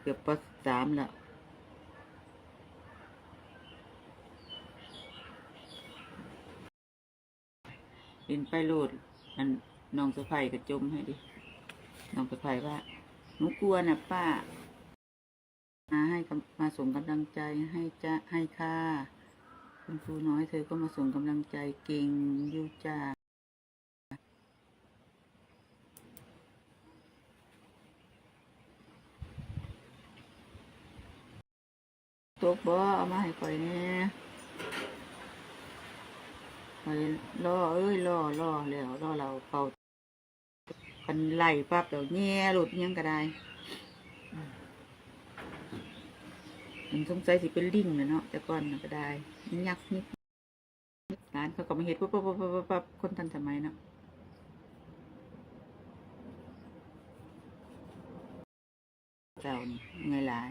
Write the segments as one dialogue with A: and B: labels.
A: เกือบปสามแล้วเินไปโหลดอันน้องสะพายกระจมให้ดิ น้องสะพายว่าหนูกลัวนะป้า มาให้มาส่งกำลังใจให้จะให้ค่าคุณครูน้อยเธอก็มาส่งกำลังใจเก่งยูจ้า กบ่เอามาให้ข่อยแหน่ข่อยรอเอ้ยรอรอแล้วรอเราเป่าคันไหลปั๊บเดี๋ยวแง่หลุดยังก็ได้มันสงสัยสิเป็นลิงเลยเนาะแต่ก่อนก็ได้ยักนิดร้านเขาก็มาเห็ดปั๊บปั๊บปั๊บปั๊บปั๊บคนทันสมัยเนาะเจ้าไงหลาย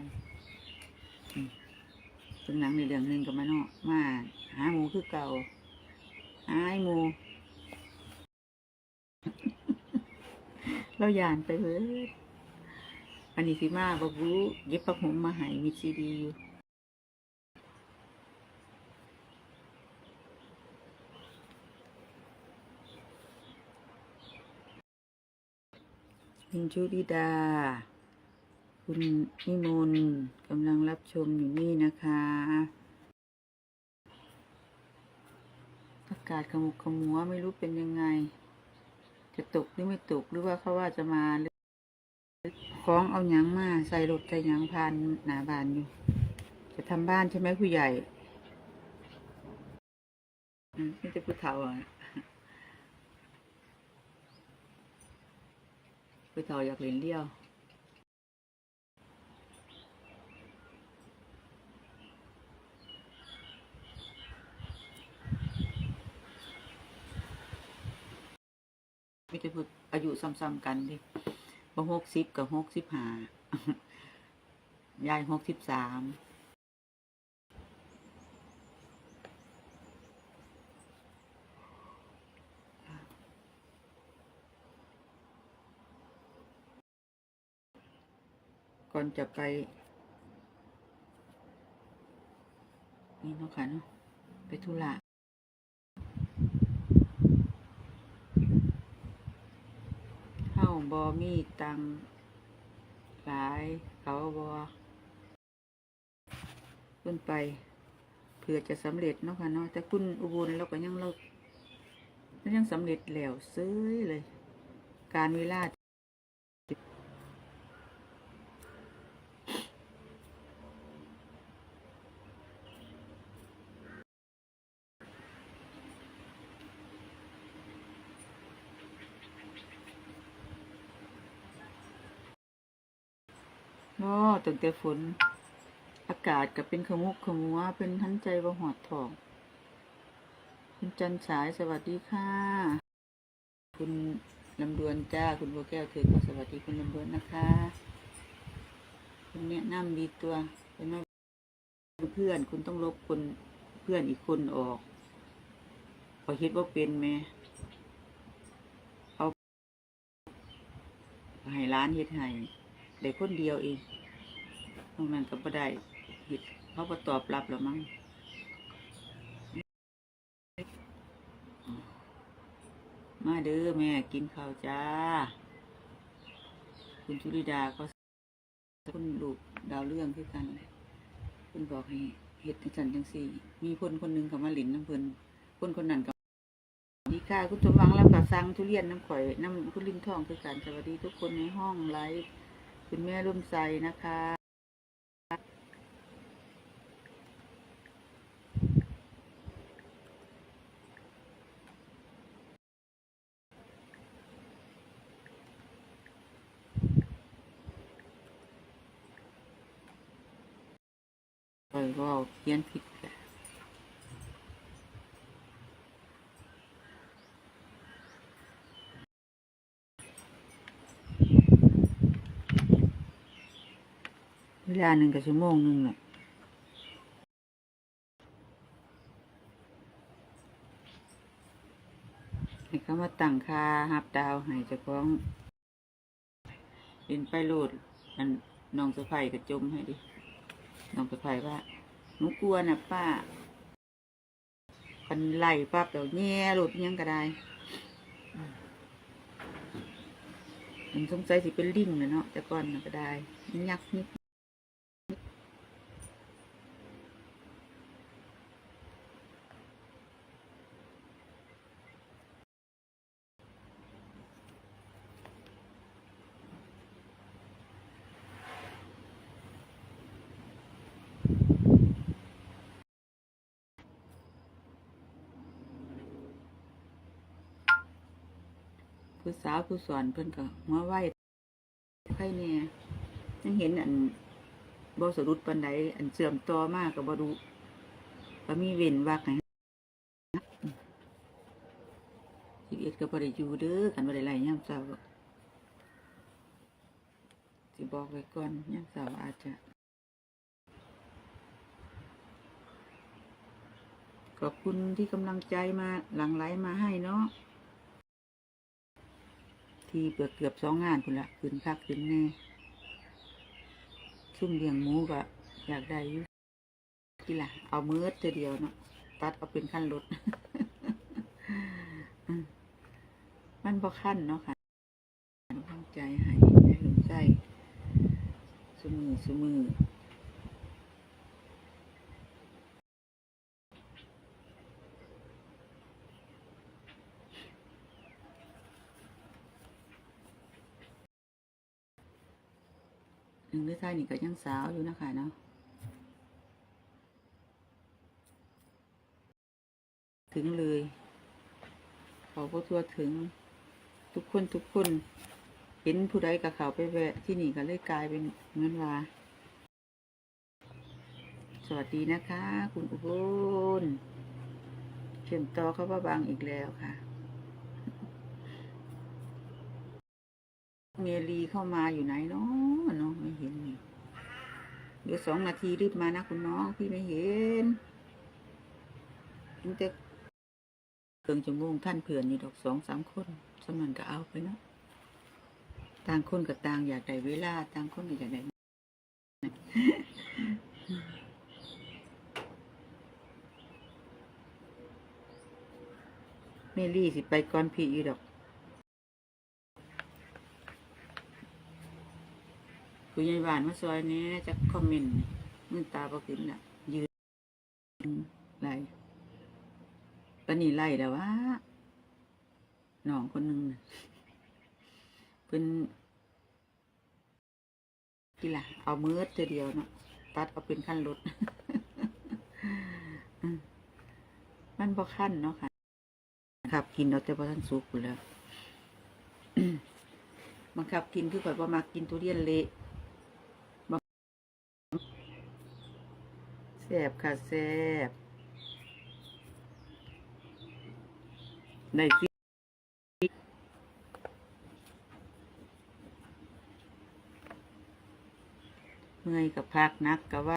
A: ถึงหนังในเรื่องหนึ่งกับมาเนาะมาหาหมูคือเก่าหาไอ้หมูเรายานไปเบิดอันนี้สิมาบอกรู้เย็บปักหมมาหายมีซีดีอยู่คุณชุดิดา คุณนิมนต์กำลังรับชมอยู่นี่นะคะ อากาศขมุกขมัวไม่รู้เป็นยังไง จะตกหรือไม่ตกหรือว่าเขาว่าจะมาหรือฟ้องเอาหยังมา ใส่รถใส่หยังพานหนาบานอยู่ จะทำบ้านใช่ไหมผู้ใหญ่อืมนี่จะพูดเท่าอะผู้เท่าอยากเล่นเลี้ยว ไม่ได้พูดอายุซ้ำๆกันดิบ่หกสิบกับหกสิบห้ายายหกสิบสามก่อนจะไป นี่เนาะค่ะเนาะไปธุระ เฮา บอมีตังหลายเขาบอขึ้นไปเพื่อจะสำเร็จเนาะค่ะเนาะแต่คุณอุบลเราก็ยังเราเรายังสำเร็จแล้วซื้อเลย การเวลา เนาะตั้งแต่ฝน อากาศก็เป็นขมุกขมัวเป็นทันใจว่าหอดทอง คุณจันฉายสวัสดีค่ะ คุณลำดวนจ้า คุณบัวแก้วเธอก็สวัสดีคุณลำดวนนะคะ คุณแนะนำดีตัวเป็นไหมเพื่อนคุณต้องลบคนเพื่อนอีกคนออกพอคิดว่าเป็นไหมเอาให้ร้านเฮ็ดให้ ได้คนเดียวเองตรงนั้นก็บ่ได้เฮ็ดเขาก็ตอบรับแล้วมั้งมาเด้อแม่กินข้าวจ้า คุณชุริดาก็คุณลูกดาวเรื่องคือกันเลยคุณบอกให้เฮ็ดจันจังสี่ มีคนคนหนึ่งเขามาหลินน้ำเพลินคนคนนั้นก็ดีค่ะคุณสมวังแล้วก็สั่งทุเรียนน้ำข่อยน้ำคุณลินทองคือกันสวัสดีทุกคนในห้องไลฟ์ คุณแม่ร่วมใจนะคะเออก็เอาเขียนผิดแหละ เวลาหนึ่งกับชั่วโมงหนึ่งแหละให้เขามาตั้งค่าหับดาวให้เจ้าของเรียนไปโหลดอันน้องสะพายก็จมให้ดิน้องสะพายว่าหนูกลัวนะป้าพันไหลปั๊บเดี๋ยวแง่หลุดยังก็ได้มันสงสัยสิเป็นลิงนะเนาะแต่ก่อนก็ได้ยักษ์นิด ผู้สาวผู้สอนเพิ่นก็มาไหวใครเนี่ยยังเห็นอันบ่สะดุดปันใดอันเสื่อมต่อมากก็บ่รู้ก็มีเว้นวักให้ชีวิตก็บ่ได้อยู่เด้อกันบ่ได้ไล่ยามเช้าสิบอกไว้ก่อนยามเช้าอาจจะ ขอบคุณที่กำลังใจมาหลังไหลมาให้เนาะ ที่เปิดเกือบสองงานคุณละขึ้นคักขึ้นแน่ซุ่มเลี้ยงหมูก็อยากได้อยู่ที่ละเอามือเธอเดียวเนาะตัดเอาเป็นขั้นรถมันบ่ขั้นเนาะค่ะกำลังใจให้ให้ลมใจสมือสมือ หนึ่งหรือไทยนี่ก็ยังสาวอยู่นะคะเนาะถึงเลยเขาก็ทั่วถึงทุกคนทุกคน เห็นผู้ใดกับเขาไปแวะ ที่นี่ก็เลยกลายเป็นเงินวาสวัสดีนะคะ คุณอุบลเชื่อมต่อเข้าว่าบางอีกแล้วค่ะ เมลีเข้ามาอยู่ไหนเนาะเนาะไม่เห็นนี่เดี๋ยวสองนาทีรีบมานะคุณน้องพี่ไม่เห็นตั้งแต่เพิ่งจะงงท่านเผื่อนอยู่ดอกสองสามคนสมันก็เอาไปเนาะต่างคนกับต่างอยากได้เวลาต่างคนก็อยากได้เมลี่สิไปก่อนพี่อีดอก ผู้ใหญ่บ้านมาซอยนี้จะคอมเมนต์มือตาบ่ขึ้นน่ะ ยืนไล่ปนีไล่แล้วว่าน้องคนหนึงน่ะเพิ่นกี่ล่ะ เอามือเธอเดียวเนาะตัดเอาเป็นขั้นรถมันบ่ขั้นเนาะค่ะครับกินเอาแต่บ่ทันสุกอยู่แล้วบังคับกินคือข่อยบ่มักกินทุเรียนเละ แซ่บค่ะแซ่บได้ฟิเมื่อยกับพักนักกับว่า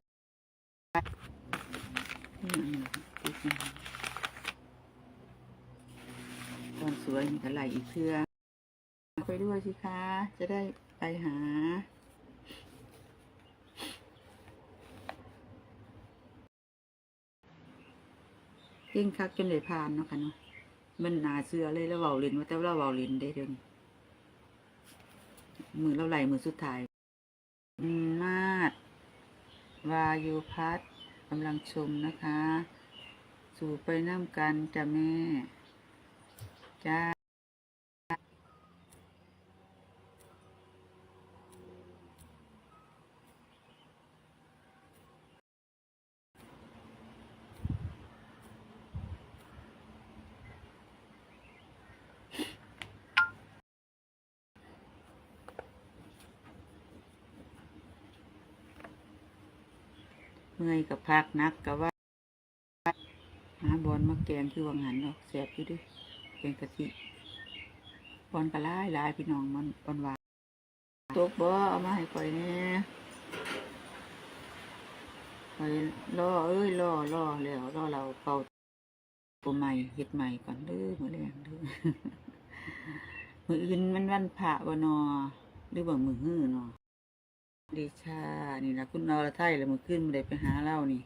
A: ตอนสวยมีกระไหลอีกเพื่อไปด้วยสิคะ จะได้ไปหา เก่งคักจนเลยผ่านเนาะค่ะเนาะมันหนาเสือเลยแล้วเบาลินว่าแต่ว่าเราเบาลินได้เดี๋ยวนี้มือเราไหลมือสุดท้ายมาดวายุพัฒกำลังชมนะคะ สู่ไปน้ำกันจ้ะแม่ จ้า เมื่อยกับพักนักกับว่าหาบอลมาแกงคือวังหันเนาะแสบอยู่ดิแกงกะทิบอลกระไลายหลายพี่น้องมันบอลหวานตกบ่เอามาให้ข่อยแหน่ข่อยรอเอ้ยรอรอแล้วรอเราเป่าตัวใหม่เฮ็ดใหม่ก่อนเด้อมือแรงเด้อมืออื่นมันวันพระบ่นอหรือว่ามือฮื้อเนาะ ดีค่ะนี่นะคุณอรไทยแล้วเมื่อคืนมาได้ไปหาเล่านี่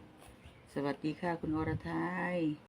A: สวัสดีค่ะคุณอรไทย